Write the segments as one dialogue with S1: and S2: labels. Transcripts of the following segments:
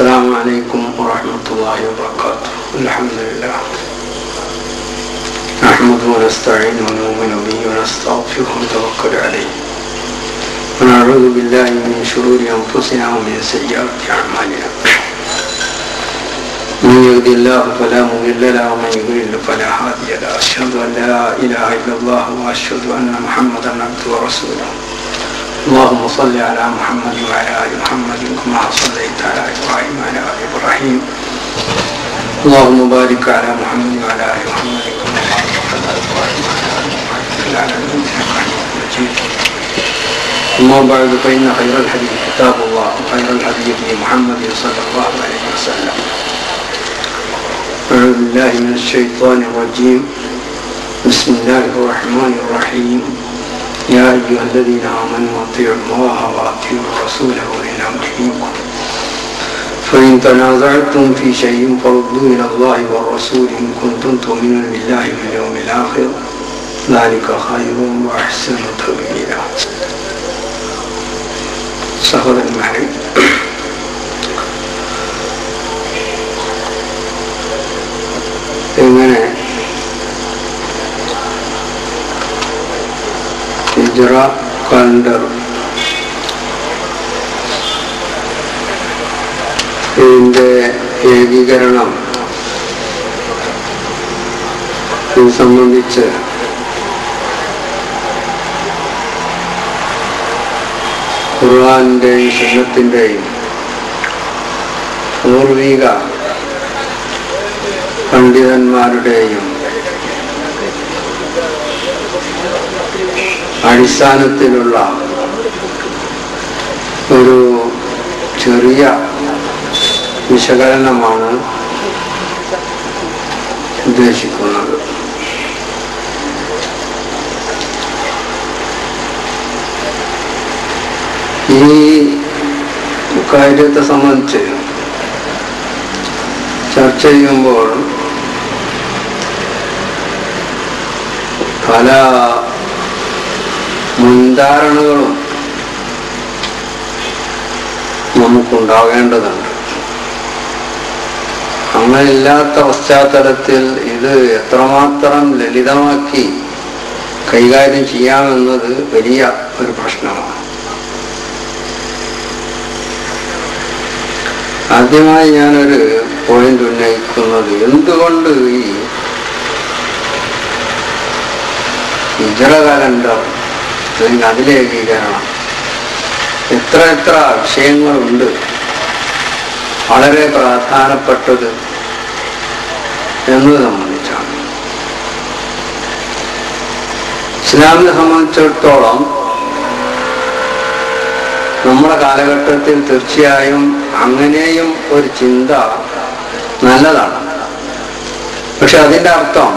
S1: السلام عليكم ورحمة الله وبركاته. الحمد لله. نحمده ونستعينه ونؤمن به ونستغفره ونتوكل عليه. ونعوذ بالله من شرور أنفسنا ومن سيئات أعمالنا. من يهد الله فلا مضل له ومن يضلل فلا هادي له. أشهد أن لا إله إلا الله وأشهد أن محمدا عبده ورسوله. اللهم صل على محمد وعلى آل محمد كما صليت على إبراهيم وعلى آل إبراهيم. اللهم بارك على محمد وعلى آل محمد كما باركت على إبراهيم وعلى آل إبراهيم في العالمين إنك حميد مجيد. اما بعد فان خير الحديث كتاب الله وخير الهدي هدي محمد صلى الله عليه وسلم. أعوذ بالله من الشيطان الرجيم. بسم الله الرحمن الرحيم. يا أيها الذين آمنوا أطيعوا الله وأطيعوا الرسول وإن الأمر فإن تنازعتم في شيء فردوا إلى الله والرسول إن كنتم تؤمنون بالله واليوم الآخر. ذلك خير وأحسن تأويلا. سهل المحرم ഹിജറ കലണ്ടർ ഇതിന്റെ ഏകീകരണം ഇത് സംബന്ധിച്ച് ഖുർആാനിന്റെയും സുന്നത്തിന്റെയും പൂർവിക പണ്ഡിതന്മാരുടെയും അടിസ്ഥാനത്തിലുള്ള ഒരു ചെറിയ വിശകലനമാണ് ഉദ്ദേശിക്കുന്നത്. ഈ കാര്യത്തെ സംബന്ധിച്ച് ചർച്ച ചെയ്യുമ്പോൾ പല മുൻധാരണകളും നമുക്കുണ്ടാകേണ്ടതുണ്ട്. അങ്ങനെയില്ലാത്ത പശ്ചാത്തലത്തിൽ ഇത് എത്രമാത്രം ലളിതമാക്കി കൈകാര്യം ചെയ്യാമെന്നത് വലിയ ഒരു പ്രശ്നമാണ്. ആദ്യമായി ഞാനൊരു പോയിന്റ് ഉന്നയിക്കുന്നത് എന്തുകൊണ്ട് ഈ ഇജറ കലണ്ടർ അല്ലെങ്കിൽ അതിലെ ഏകീകരണം എത്ര എത്ര വിഷയങ്ങളുണ്ട് വളരെ പ്രധാനപ്പെട്ടത് എന്നത് സംബന്ധിച്ചാണ്. ഇസ്ലാമിനെ സംബന്ധിച്ചിടത്തോളം നമ്മുടെ കാലഘട്ടത്തിൽ തീർച്ചയായും അങ്ങനെയും ഒരു ചിന്ത നല്ലതാണ്. പക്ഷെ അതിന്റെ അർത്ഥം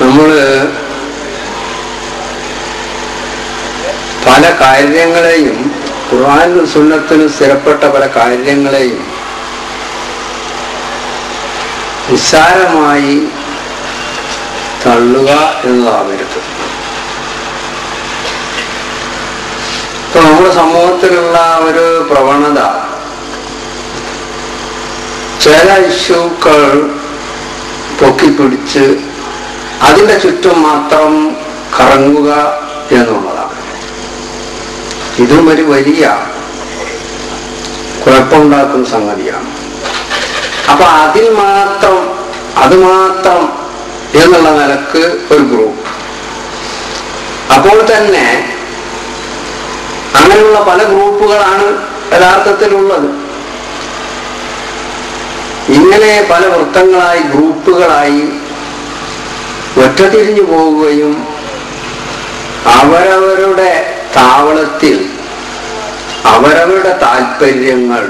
S1: നമ്മൾ പല കാര്യങ്ങളെയും ഖുർആൻ സുന്നത്തിന് സ്ഥിരപ്പെട്ട പല കാര്യങ്ങളെയും നിസ്സാരമായി തള്ളുക എന്നതാവരുത് ഇപ്പൊ നമ്മുടെ സമൂഹത്തിലുള്ള ഒരു പ്രവണത ചില ഇഷ്യൂക്കൾ പൊക്കിപ്പിടിച്ച് അതിന്റെ ചുറ്റും മാത്രം കറങ്ങുക എന്നുള്ളതാണ് ഇതും ഒരു വലിയ കുഴപ്പമുണ്ടാക്കുന്ന സംഗതിയാണ്. അപ്പൊ അതിൽ മാത്രം അത് മാത്രം എന്നുള്ള നിലയ്ക്ക് ഒരു ഗ്രൂപ്പ് അപ്പോൾ തന്നെ അങ്ങനെയുള്ള പല ഗ്രൂപ്പുകളാണ് യഥാർത്ഥത്തിലുള്ളത്. ഇങ്ങനെ പല വൃത്തങ്ങളായി ഗ്രൂപ്പുകളായി ഒറ്റതിരിഞ്ഞു പോവുകയും അവരവരുടെ താവളത്തിൽ അവരവരുടെ താല്പര്യങ്ങൾ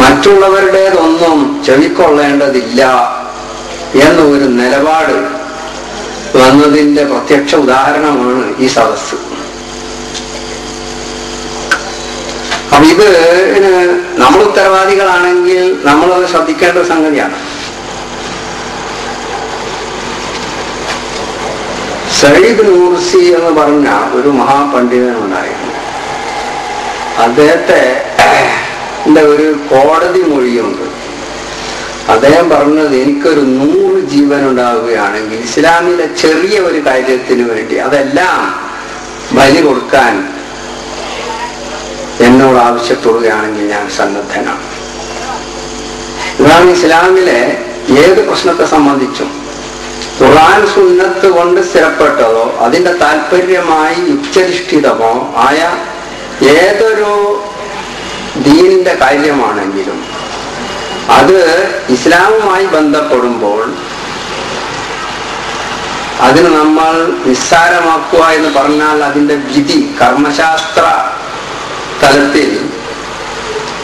S1: മറ്റുള്ളവരുടേതൊന്നും ചെവിക്കൊള്ളേണ്ടതില്ല എന്ന ഒരു നിലപാട് വന്നതിന്റെ പ്രത്യക്ഷ ഉദാഹരണമാണ് ഈ സദസ് അപ്പൊ ഇത് നമ്മൾ ഉത്തരവാദികളാണെങ്കിൽ നമ്മൾ ശ്രദ്ധിക്കേണ്ട സംഗതിയാണ്. സയ്യിദ് നൂർസി എന്ന് പറഞ്ഞ ഒരു മഹാപണ്ഡിതനുണ്ടായിരുന്നു. അദ്ദേഹത്തെ ഒരു കോടതി മൊഴിയുണ്ട്. അദ്ദേഹം പറഞ്ഞത് എനിക്കൊരു നൂറ് ജീവൻ ഉണ്ടാവുകയാണെങ്കിൽ ഇസ്ലാമിലെ ചെറിയ ഒരു കാര്യത്തിന് വേണ്ടി അതെല്ലാം ബലി കൊടുക്കാൻ എന്നോട് ആവശ്യപ്പെടുകയാണെങ്കിൽ ഞാൻ സന്നദ്ധനാണ്. ഇതാണ് ഇസ്ലാമിലെ ഏത് പ്രശ്നത്തെ സംബന്ധിച്ചും ഖുർആൻ സുന്നത്ത് കൊണ്ട് സ്ഥിരപ്പെട്ടതോ അതിന്റെ താല്പര്യമായി യുക്തധിഷ്ഠിതമോ ആയ ഏതൊരു ദീനിന്റെ കാര്യമാണെങ്കിലും അത് ഇസ്ലാമുമായി ബന്ധപ്പെടുമ്പോൾ അതിന് നമ്മൾ നിസ്സാരമാക്കുക എന്ന് പറഞ്ഞാൽ അതിന്റെ വിധി കർമ്മശാസ്ത്ര തലത്തിൽ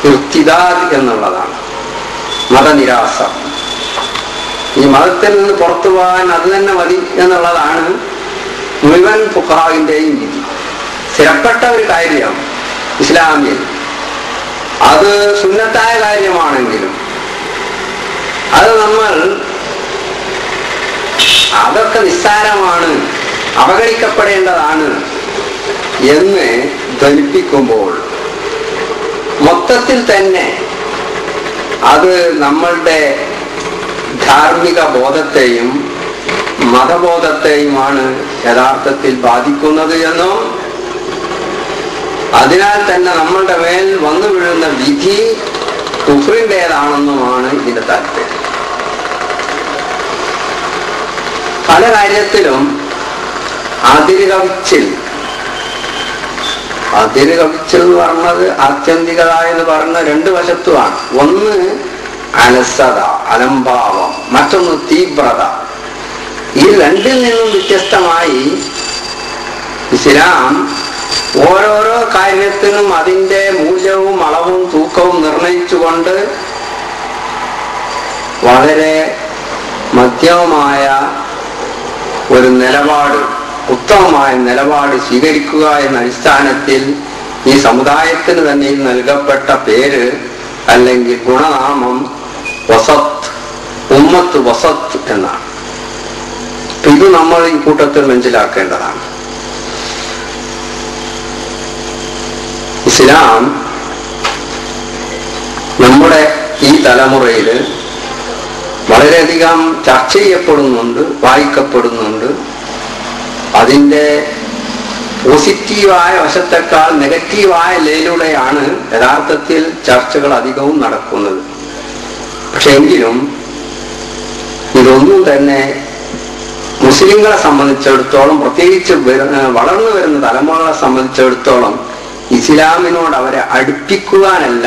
S1: ഇർത്തിദാദ് എന്നുള്ളതാണ്. മതനിരാസം. ഈ മതത്തിൽ നിന്ന് പുറത്തു പോകാൻ അത് തന്നെ മതി എന്നുള്ളതാണ് മുഴുവൻ ഫുഹാവിന്റെയും വിധി സ്ഥിരപ്പെട്ട ഒരു കാര്യം ഇസ്ലാമിൽ അത് സുന്നത്തായ കാര്യമാണെങ്കിലും അത് നമ്മൾ അതൊക്കെ നിസ്സാരമാണ് അവഗണിക്കപ്പെടേണ്ടതാണ് എന്ന് ധരിപ്പിക്കുമ്പോൾ മൊത്തത്തിൽ തന്നെ അത് നമ്മളുടെ ധാർമ്മിക ബോധത്തെയും മതബോധത്തെയുമാണ് യഥാർത്ഥത്തിൽ ബാധിക്കുന്നത് എന്നും അതിനാൽ തന്നെ നമ്മളുടെ മേൽ വന്നു വീഴുന്ന വിധി കുഫറിന്റെതാണെന്നുമാണ് ഇതിന്റെ താല്പര്യം. പല കാര്യത്തിലും അതിരുകവിച്ചിൽ അതിരുകവിച്ചിൽ എന്ന് പറഞ്ഞത് ആത്യന്തികത എന്ന് പറഞ്ഞ രണ്ട് വശത്തുമാണ്. ഒന്ന് അലസത അലംഭാവം മറ്റൊന്ന് തീവ്രത. ഈ രണ്ടിൽ നിന്നും വ്യത്യസ്തമായി ഇസ്ലാം ഓരോരോ കാര്യത്തിനും അതിന്റെ മൂല്യവും അളവും തൂക്കവും നിർണയിച്ചുകൊണ്ട് വളരെ മധ്യമമായ ഒരു നിലപാട് ഉത്തമമായ നിലപാട് സ്വീകരിക്കുക എന്ന അടിസ്ഥാനത്തിൽ ഈ സമുദായത്തിന് തന്നെ നൽകപ്പെട്ട പേര് അല്ലെങ്കിൽ ഗുണനാമം വസത്ത് ഉമ്മത്ത് വസത്ത് എന്നാണ്. ഇത് നമ്മൾ ഈ കൂട്ടത്തിൽ മനസ്സിലാക്കേണ്ടതാണ്. ഇസ്ലാം നമ്മുടെ ഈ തലമുറയിൽ വളരെയധികം ചർച്ച ചെയ്യപ്പെടുന്നുണ്ട് വായിക്കപ്പെടുന്നുണ്ട്. അതിന്റെ പോസിറ്റീവായ വശത്തെക്കാൾ നെഗറ്റീവായ ലയിലൂടെയാണ് യഥാർത്ഥത്തിൽ ചർച്ചകൾ അധികവും നടക്കുന്നത്. പക്ഷെ എങ്കിലും ഇതൊന്നും തന്നെ മുസ്ലിങ്ങളെ സംബന്ധിച്ചിടത്തോളം പ്രത്യേകിച്ച് വളർന്നു വരുന്ന തലമുറകളെ സംബന്ധിച്ചിടത്തോളം ഇസ്ലാമിനോട് അവരെ അടുപ്പിക്കുവാനല്ല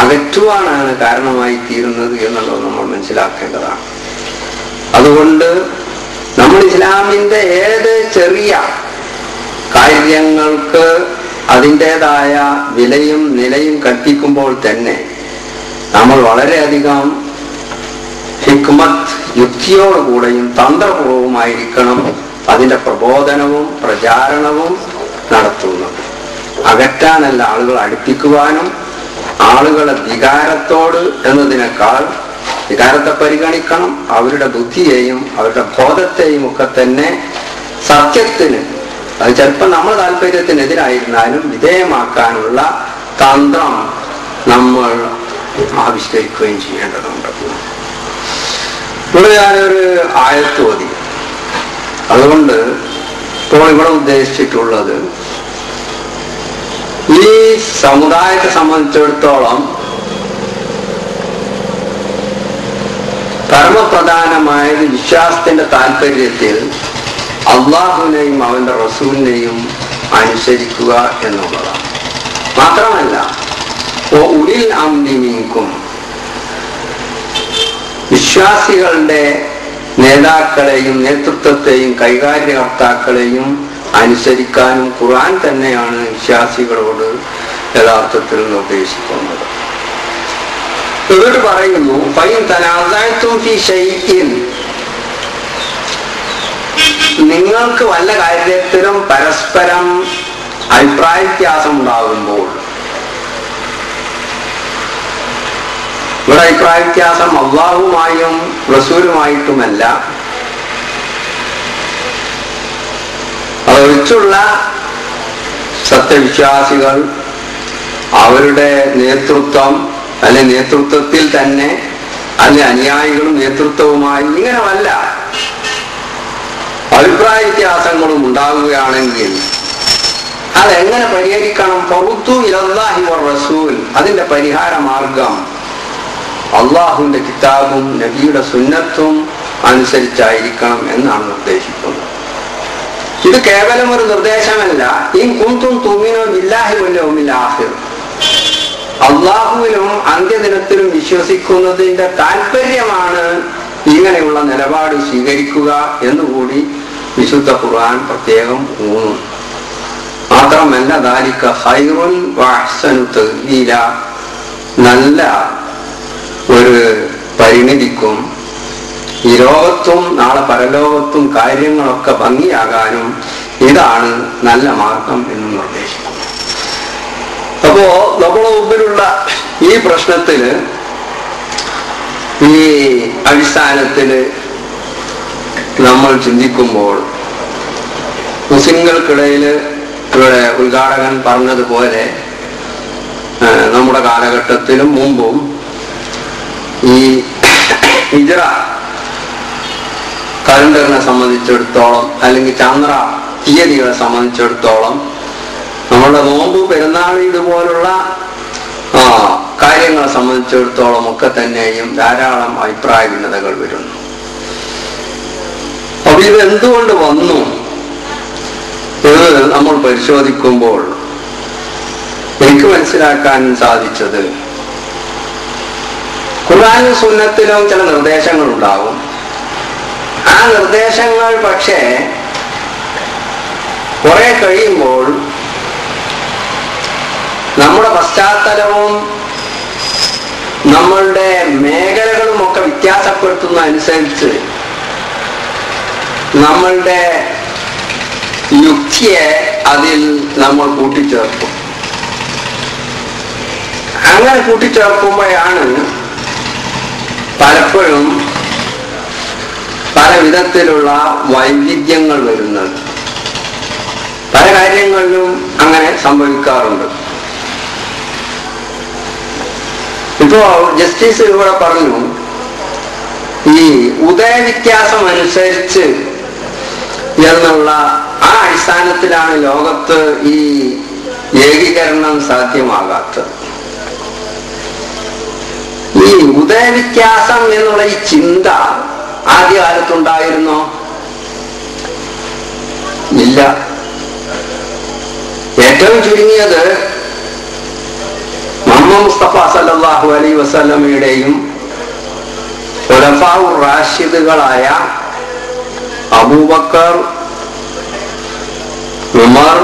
S1: അകറ്റുവാനാണ് കാരണമായി തീരുന്നത് എന്നുള്ളത് നമ്മൾ മനസ്സിലാക്കേണ്ടതാണ്. അതുകൊണ്ട് നമ്മൾ ഇസ്ലാമിന്റെ ഏത് ചെറിയ കാര്യങ്ങൾക്ക് അതിന്റെതായ വിലയും നിലയും കൽപ്പിക്കുമ്പോൾ തന്നെ നമ്മൾ വളരെയധികം ഹിക്മത്ത് യുക്തിയോടുകൂടെയും തന്ത്രപൂർവമായിരിക്കണം അതിന്റെ പ്രബോധനവും പ്രചാരണവും നടത്തുന്നത്. അകറ്റാനല്ല ആളുകൾ അടുപ്പിക്കുവാനും ആളുകളെ വികാരത്തോട് എന്നതിനേക്കാൾ വികാരത്തെ പരിഗണിക്കണം. അവരുടെ ബുദ്ധിയെയും അവരുടെ ബോധത്തെയും ഒക്കെ തന്നെ സത്യത്തിന് അത് ചിലപ്പോൾ നമ്മൾ താല്പര്യത്തിനെതിരായിരുന്നാലും വിധേയമാക്കാനുള്ള തന്ത്രം നമ്മൾ ആവിഷ്കരിക്കുകയും ചെയ്യേണ്ടതുണ്ട് ഇവിടെ ഞാനൊരു ആയത്ത് ഓതി. അതുകൊണ്ട് ഇപ്പോൾ ഇവിടെ ഉദ്ദേശിച്ചിട്ടുള്ളത് ഈ സമുദായത്തെ സംബന്ധിച്ചിടത്തോളം പരമപ്രധാനമായത് വിശ്വാസത്തിന്റെ താല്പര്യത്തിൽ അള്ളാഹുവിനെയും അവന്റെ റസൂലിനെയും അനുസരിക്കുക എന്നുള്ളതാണ്. മാത്രമല്ല ഉളിൽ അന്തിമീക്കും വിശ്വാസികളുടെ നേതാക്കളെയും നേതൃത്വത്തെയും കൈകാര്യകർത്താക്കളെയും അനുസരിക്കാനും ഖുർആൻ തന്നെയാണ് വിശ്വാസികളോട് യഥാർത്ഥത്തിൽ നിർദ്ദേശിക്കുന്നത്. എന്നിട്ട് പറയുന്നു പയ്യൻ തനാദായത്വം നിങ്ങൾക്ക് വല്ല കാര്യത്തിലും പരസ്പരം അഭിപ്രായ വ്യത്യാസം ഉണ്ടാകുമ്പോൾ ഇവിടെ അഭിപ്രായ വ്യത്യാസം അള്ളാഹുമായും റസൂലുമായിട്ടുമല്ല. അതൊഴിച്ചുള്ള സത്യവിശ്വാസികൾ അവരുടെ നേതൃത്വം അല്ലെ നേതൃത്വത്തിൽ തന്നെ അല്ലെ അനുയായികളും നേതൃത്വവുമായി ഇങ്ങനെയല്ല അഭിപ്രായ വ്യത്യാസങ്ങളും ഉണ്ടാവുകയാണെങ്കിൽ അതെങ്ങനെ പരിഹരിക്കണം? വർ റസൂൽ അതിന്റെ പരിഹാര മാർഗം അള്ളാഹുവിന്റെ കിതാബും നബിയുടെ സുന്നത്തും അനുസരിച്ചായിരിക്കണം എന്നാണ് നിർദ്ദേശിക്കുന്നത് ഇത് കേവലം ഒരു നിർദ്ദേശമല്ല. ഈ കുന്തും തുമിനോ ബില്ലാഹി വല്ലോമിൽ ആഹിർ അള്ളാഹുവിലും അന്ത്യദിനത്തിലും വിശ്വസിക്കുന്നതിന്റെ താല്പര്യമാണ് ഇങ്ങനെയുള്ള നിലപാട് സ്വീകരിക്കുക എന്നുകൂടി വിശുദ്ധ ഖുർആൻ പ്രത്യേകം ഊന്നു മാത്രമല്ല ദാലിക്ക ഹൈറുൽ നല്ല ഒരു പരിണിതിക്കും ഈ ലോകത്തും നാളെ പരലോകത്തും കാര്യങ്ങളൊക്കെ ഭംഗിയാകാനും ഇതാണ് നല്ല മാർഗം എന്ന് നിർദ്ദേശിക്കുന്നു. അപ്പോ നമ്മുടെ മുമ്പിലുള്ള ഈ പ്രശ്നത്തിൽ ഈ അടിസ്ഥാനത്തിൽ നമ്മൾ ചിന്തിക്കുമ്പോൾ മുസ്ലിങ്ങൾക്കിടയിൽ ഇവിടെ ഉദ്ഘാടകൻ പറഞ്ഞതുപോലെ നമ്മുടെ കാലഘട്ടത്തിലും മുമ്പും ഈ ഹിജറ കലണ്ടറിനെ സംബന്ധിച്ചിടത്തോളം അല്ലെങ്കിൽ ചന്ദ്ര തീയതികളെ സംബന്ധിച്ചിടത്തോളം നമ്മുടെ നോമ്പ് പെരുന്നാൾ ഇതുപോലുള്ള കാര്യങ്ങളെ സംബന്ധിച്ചിടത്തോളം ഒക്കെ തന്നെയും ധാരാളം അഭിപ്രായ ഭിന്നതകൾ വരുന്നു. അപ്പൊ ഇത് എന്തുകൊണ്ട് വന്നു? എന്ന് നമ്മൾ പരിശോധിക്കുമ്പോൾ എനിക്ക് മനസ്സിലാക്കാൻ സാധിച്ചത് ഖുർആാനും സുന്നത്തിലും ചില നിർദ്ദേശങ്ങൾ ഉണ്ടാവും ആ നിർദ്ദേശങ്ങൾ പക്ഷേ കുറെ കഴിയുമ്പോൾ നമ്മുടെ പശ്ചാത്തലവും നമ്മളുടെ മേഖലകളും ഒക്കെ വ്യത്യാസപ്പെടുത്തുന്ന അനുസരിച്ച് നമ്മളുടെ യുക്തിയെ അതിൽ നമ്മൾ കൂട്ടിച്ചേർക്കും. അങ്ങനെ കൂട്ടിച്ചേർക്കുമ്പോഴാണ് പലപ്പോഴും പല വിധത്തിലുള്ള വൈവിധ്യങ്ങൾ വരുന്നത്. പല കാര്യങ്ങളിലും അങ്ങനെ സംഭവിക്കാറുണ്ട്. ഇപ്പോ ജസ്റ്റിസ് ഇവിടെ പറഞ്ഞു ഈ ഉദയവ്യത്യാസം അനുസരിച്ച് എന്നുള്ള ആ അടിസ്ഥാനത്തിലാണ് ലോകത്ത് ഈ ഏകീകരണം സാധ്യമാകാത്തത് ഈ ഉദയവ്യത്യാസം എന്നുള്ള ഈ ചിന്ത ആദ്യകാലത്തുണ്ടായിരുന്നോ? ഇല്ല. ഏറ്റവും ചുരുങ്ങിയത് മുഹമ്മദ് മുസ്തഫ സല്ലാഹു അലൈ വസല്ലമയുടെയും റാഷിദുകളായ അബൂബക്കർ ഉമർ